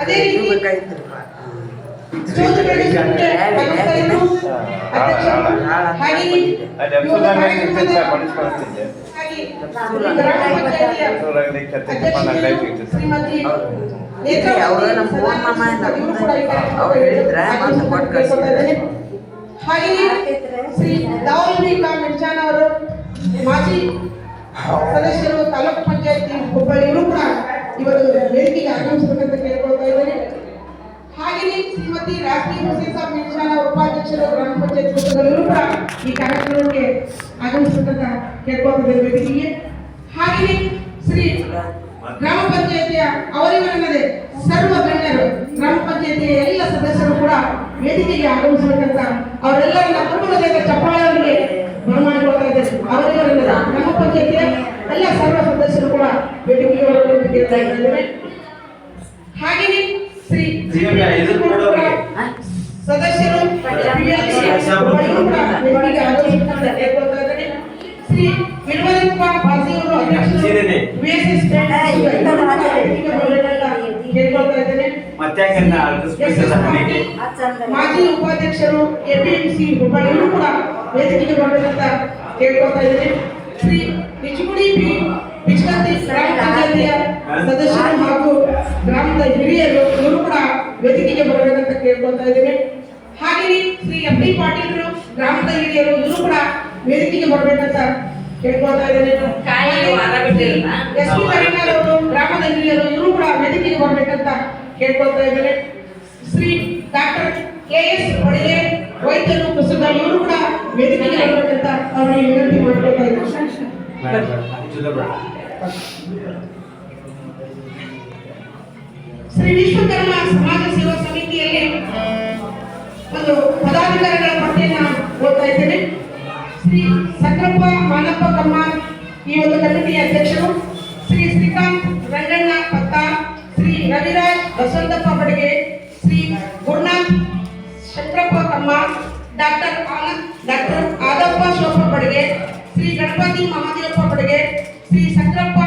ಅದೇ ರೀತಿ ಅವ್ರು ನಮ್ಮ ಫೋನ್ ಮಾಮ. ಅವ್ರು ಹೇಳಿದ್ರೆ ಮತ್ತೆ ಕೊಟ್ಟು ಕಳ್ಸಿದ್ದಾರೆ. ಹಾಗೆ ಶ್ರೀ ದಾವಲ್ವಿಕಾ ಮಿರ್ಜಾನ್ ಅವರು ಮಾಜಿ ಸದಸ್ಯರು ತಾಲೂಕು ಪಂಚಾಯತಿ ಹುಬ್ಬಳ್ಳಿಯವರು ಕೂಡ ಇವತ್ತು ವೇದಿಕೆಗೆ ಆಗಮಿಸಬೇಕಂತ ಕೇಳ್ಕೊಳ್ತಾ ಇದ್ದಾರೆ ಹಾಗೆಯೇ ಶ್ರೀಮತಿ ರಾಷ್ಟ್ರೀಯ ಹುಸೇನ್ ಸಾಬ್ ಉಪಾಧ್ಯಕ್ಷರು ಗ್ರಾಮ ಪಂಚಾಯತ್ ಸದಸ್ಯರು ಕೂಡ ಈ ಕಾರ್ಯಕ್ರಮಕ್ಕೆ ಆಗಮಿಸಬೇಕಂತ ಕೇಳ್ಕೊಳ್ತಾ ಇದ್ದಾರೆ ವೇದಿಕೆಗೆ. ಹಾಗೆಯೇ ಶ್ರೀ ಗ್ರಾಮ ಪಂಚಾಯತಿಯ ಅವರಿವರಲ್ಲದೆ ಸರ್ವ ಗಣ್ಯರು, ಗ್ರಾಮ ಪಂಚಾಯತಿಯ ಎಲ್ಲ ಸದಸ್ಯರು ಕೂಡ ವೇದಿಕೆಗೆ ಆಗಮಿಸಬೇಕಂತ ಅವರೆಲ್ಲರನ್ನ ಕುಟುಂಬದ ಚಪ್ಪಾಳೆಯವರಿಗೆ ಬರಮಾಡಿಕೊಳ್ತಾ ಇದ್ದಾರೆ ಅವರಿವರಲ್ಲದೆ ಪಂಚಾಯತಿಯ ಎಲ್ಲ ಸರ್ವ ಸದಸ್ಯರು ಕೂಡ ವೇದಿಕೆಗೆ ಬರಬೇಕೆಂದು ಕೇಳ್ತಾ ಇದ್ದಾರೆ. ಹಾಗೆಯೇ ಶ್ರೀ. ಸದಸ್ಯರು ಶ್ರೀ ವಿಲ್ವರಪ್ಪ ಬಾಸಿಯವರು ಇದ್ದೇನೆ. ಮಾಜಿ ಉಪಾಧ್ಯಕ್ಷರು ಎಪಿಎಂಸಿ ಹುಬ್ಬಳ್ಳಿಯವರು ಕೂಡ ವೇದಿಕೆಗೆ ಬರಬೇಕಂತ ಕೇಳ್ಕೊಳ್ತಾ ಇದ್ದೇನೆ. ಶ್ರೀ ನಿಜಗುಡಿ ಬಿ ಬಿಚ್ಕಂತಿ ಗ್ರಾಮ ಪಂಚಾಯತಿಯ ಸದಸ್ಯರು ಹಾಗೂ ಗ್ರಾಮದ ಹಿರಿಯರು ಇವರು ಕೂಡ ವೇದಿಕೆಗೆ ಬರಬೇಕಂತ ಕೇಳ್ಕೊಳ್ತಾ ಇದ್ದೇವೆ. ಹಾಗೆಯೇ ಶ್ರೀ ಎಂ ಡಿ ಪಾಟೀಲ್ ಗ್ರಾಮದ ಹಿರಿಯರು ಇವರು ಕೂಡ ವೇದಿಕೆಗೆ ಬರಬೇಕಂತ ಕೇಳ್ಕೊಳ್ತಾ ಇದ್ದೇನೆ. ಎಸ್. ಪಿ. ಕರೀಂನವರು ಗ್ರಾಮದ ಹಿರಿಯರು ಇವರು ಕೂಡ ವೇದಿಕೆಗೆ ಬರಬೇಕಂತ ಕೇಳ್ಕೊಳ್ತಾ ಇದ್ದೇನೆ Shri doctor K S Odeye ವೈದ್ಯರು ಕುಸುಮ ಇವರು ಕೂಡ ವಿನಂತಿ ಶ್ರೀ ವಿಶ್ವಕರ್ಮ ಸಮಾಜ ಸೇವಾ ಸಮಿತಿಯಲ್ಲಿ ಒಂದು ಪದಾಧಿಕಾರಿಗಳ ಪಟ್ಟಿಯನ್ನ ಓದ್ತಾ ಇದ್ದೇನೆ. ಶ್ರೀ ಸಕ್ರಪ್ಪ ಮಾನಪ್ಪ ಕಮ್ಮಾರ್ ಈ ಒಂದು ಕಮಿಟಿಯ ಅಧ್ಯಕ್ಷರು, ಶ್ರೀ ಶ್ರೀಕಾಂತ್ ರಂಗಣ್ಣ ಪತ್ತ, ಶ್ರೀ ರವಿರಾಜ್ ವಸಂತಪ್ಪ ಬಡಿಗೆ ಶ್ರೀ ಗುರುನಾಥ್ ಶಂಕರಪ್ಪ ಕಮ್ಮಾರ್ ಡಾಕ್ಟರ್ ಆನಂದ್, ಡಾಕ್ಟರ್ ಆದಪ್ಪ ಶೋಭ ಬಡಿಗೆ ಶ್ರೀ ಗಣಪತಿ ಮಹಾದೇವಪ್ಪ ಬಡಿಗೆ ಶ್ರೀ ಸಕ್ರಪ್ಪ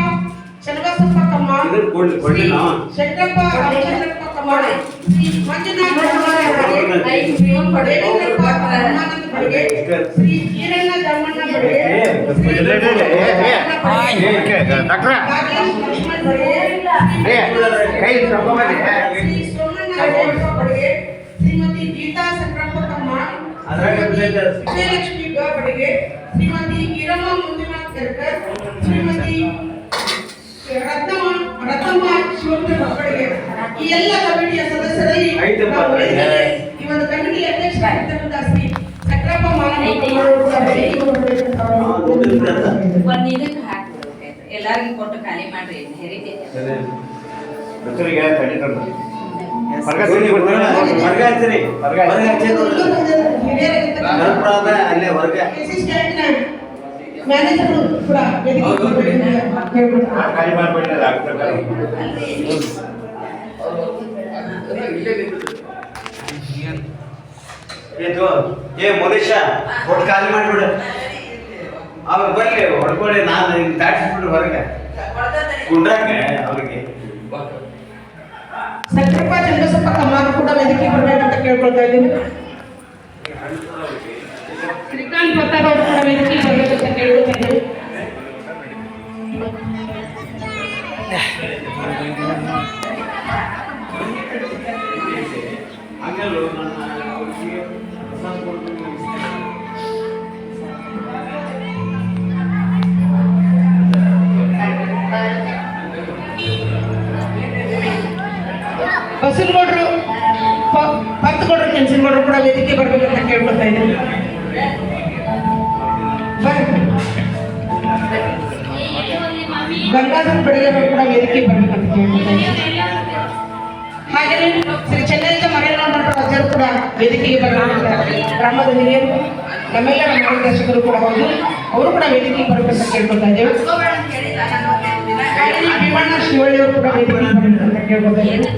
ಚನ್ನಬಸಪ್ಪ ಕಮ್ಮಾರ್ ಇದನ್ನ ಕೊಡ್ಲಿ- ಕೊಡ್ಲಿ ನಾವು. ಶಂಕರಪ್ಪ ರಾಮಚಂದ್ರಪ್ಪ ಕಮ್ಮಾರ್ ಶ್ರೀ ಮಂಜುನಾಥ್ ಬಡಿಗೆ ಐದು ಜೀವನ್ ಪಡೆದು ದೇವೇಂದ್ರಪ್ಪ ರಾಮನಾಥ್ ಬಡಿಗೆ ಶ್ರೀ ಈರಣ್ಣ ಧರ್ಮಣ್ಣ ಬಡಿಗೆ ಶ್ರೀ ಡಾಕ್ಟ್ರ ರಾಜೇಶ್ ಲಕ್ಷ್ಮಣ್ ಬಡಿಗೆ ಕೈ ತಗೊಂಬನ್ನಿ ಶ್ರೀ ಸೋಮಣ್ಣ ರೇವಣ್ಣ ಬಡಿಗೆ ಶ್ರೀಮತಿ ಗೀತಾ ಸಂಕ್ರಪ್ಪ ಕಮ್ಮಾರ್ ಅದ್ರಾಗ ಬಿದ್ದೈತೆ. ವಿಜಯಲಕ್ಷ್ಮಿ ಗ ಬಡಿಗೆ ಶ್ರೀಮತಿ ಈರಮ್ಮ ಮಂಜುನಾಥ್ ಕರ್ಕರ್ ಶ್ರೀಮತಿ ರತ್ನಮ್ಮ ರತ್ನಮ್ಮ ಶಿವಪ್ಪ ಬಡಿಗೆ ಈ ಎಲ್ಲ ಕಮಿಟಿಯ ಸದಸ್ಯರಲ್ಲಿ ಈ ಒಂದು ಕಮಿಟಿ ಅಧ್ಯಕ್ಷರಾಗಿರ್ತಕ್ಕಂಥ ಶ್ರೀ ಸಕ್ರಪ್ಪ ಒಂದ್ ಇದಕ್ಕೆ ಹಾಕ್ಬಿಡ್ಬೇಕು. ಎಲ್ಲಾರ್ಗೂ ಕೊಟ್ಟು ಖಾಲಿ ಮಾಡ್ರಿ ಹೆರಿಟೇಜ್ ಹೊರಗೆ ಅಲ್ಲೇ ಹೊರಗೆ ಮ್ಯಾನೇಜರ್ ಕೂಡ ಇದು ಏ ಮನುಷ್ಯ ಒಟ್ಟು ಖಾಲಿ ಮಾಡಿಬಿಡು. ಅವಾಗ ಬರ್ಲಿ ಹೊಡ್ಕೊಳ್ಳಿ ನಾನು ಹಿಂಗೆ ದಾಟಿಸ್ಬಿಟ್ಟು ಹೊರಗೆ. ಕುಂಡ್ರಾಕ ಅವ್ರಿಗೆ. ಸಕ್ರಪ್ಪ ಚಂದ್ರಸಪ್ಪ ಕಮ್ಮಾರು ಕೂಡ ವೇದಿಕೆ ಬರಬೇಕಂತ ಕೇಳ್ಕೊಳ್ತಾ ಇದ್ದೀನಿ. ಶ್ರೀಕಾಂತ್ ಹಂಗಲ್ಲ ನನ್ನ ಅವ್ರಿಗೆ ಪ್ರಸಾದ ಕೊಡ್ತೀನಿ. ಬಸನಗೌಡರು ಪತ್ತಗೌಡರು ಕೆಂಚನಗೌಡರು ಕೂಡ ವೇದಿಕೆ ಬರಬೇಕಂತ ಕೇಳ್ಕೊಳ್ತಾ ಇದ್ದೀನಿ ಬರ್ರಿ. ಗಂಗಾಧರ್ ಬೆಳಗೆಯವರು ಕೂಡ ವೇದಿಕೆ ಬರಬೇಕಂತ ಕೇಳ್ಕೊಳ್ತಾ ಇದ್ದೀನಿ ಹಾಗೆಯೇ ಶ್ರೀ ಚೆನ್ನೈಜ ಕೂಡ ವೇದಿಕೆಗೆ ಬರಬೇಕಂತ ಗ್ರಾಮದ ಹಿರಿಯರು, ನಮ್ಮೆಲ್ಲರ ಮಾರ್ಗದರ್ಶಕರು ಕೂಡ ಹೌದು ಅವರು ಕೂಡ ವೇದಿಕೆಗೆ ಬರಬೇಕಂತ ಕೇಳ್ಕೊತಾ ಇದ್ದೇವೆ. ಭೀಮಣ್ಣ ಶಿವಳ್ಳಿ ಅವರು ಕೂಡ ವೇದಿಕೆಗೆ ಬರಬೇಕಂತ ಕೇಳ್ಕೊತಾ ಇದ್ದೇವೆ.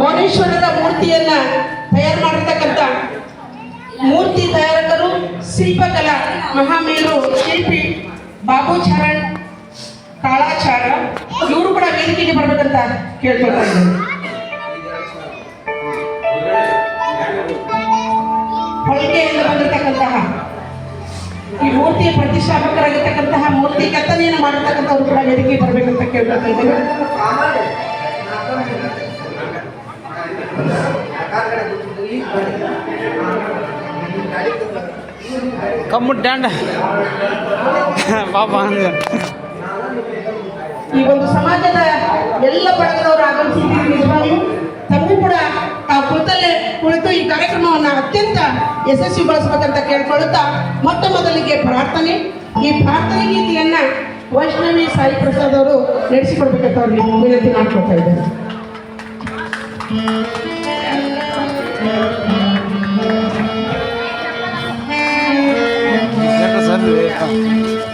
ಮೌನೇಶ್ವರರ ಮೂರ್ತಿಯನ್ನ ತಯಾರು ಮಾಡಿರ್ತಕ್ಕಂತ ಮೂರ್ತಿ ತಯಾರಕರು, ಶಿಲ್ಪಕಲಾ ಮಹಾಮೇರು, ಶಿಲ್ಪಿ ಬಾಬು ಚರಣ್ ಕಾಳಾಚಾರ ಇವರು ಕೂಡ ವೇದಿಕೆಗೆ ಬರ್ಬೇಕಂತ ಕೇಳ್ಕೊಳ್ತಾ ಇದ್ದಾರೆ. ಹೊಳಿಗೆಯಿಂದ ಬಂದಿರತಕ್ಕಂತಹ ಈ ಮೂರ್ತಿಯ ಪ್ರತಿಷ್ಠಾಪಕರಾಗಿರ್ತಕ್ಕಂತಹ ಮೂರ್ತಿ ಕೆತ್ತನೆಯನ್ನು ಮಾಡಿರ್ತಕ್ಕಂಥವ್ರು ಕೂಡ ವೇದಿಕೆಗೆ ಬರ್ಬೇಕಂತ ಕೇಳ್ಕೊಳ್ತಾ ಇದ್ದೇವೆ ಕಮ್ಮು ಡ್ಯಾಂಡ ಪಾಪ ಈ ಒಂದು ಸಮಾಜದ ಎಲ್ಲ ಬಳಗದವರು ಆಗಮಿಸಿದ್ದೀವಿ ನಿಜವಾಗಿ ತಮಗೂ ಕೂಡ ತಾವು ಕುಳಿತಲ್ಲೇ ಕುಳಿತು ಈ ಕಾರ್ಯಕ್ರಮವನ್ನು ಅತ್ಯಂತ ಯಶಸ್ವಿಗೊಳಿಸಬೇಕಂತ ಕೇಳ್ಕೊಳ್ಳುತ್ತಾ ಮೊತ್ತ ಮೊದಲಿಗೆ ಪ್ರಾರ್ಥನೆ. ಈ ಪ್ರಾರ್ಥನೆ ಗೀತೆಯನ್ನ ವೈಷ್ಣವಿ ಸಾಯಿ ಪ್ರಸಾದ್ ಅವರು ನಡೆಸಿಕೊಡ್ಬೇಕಂತ ಅವ್ರಿಗೆ ವಿನಂತಿ ಮಾಡ್ಕೊಳ್ತಾ ಇದ್ದಾರೆ ಸರ್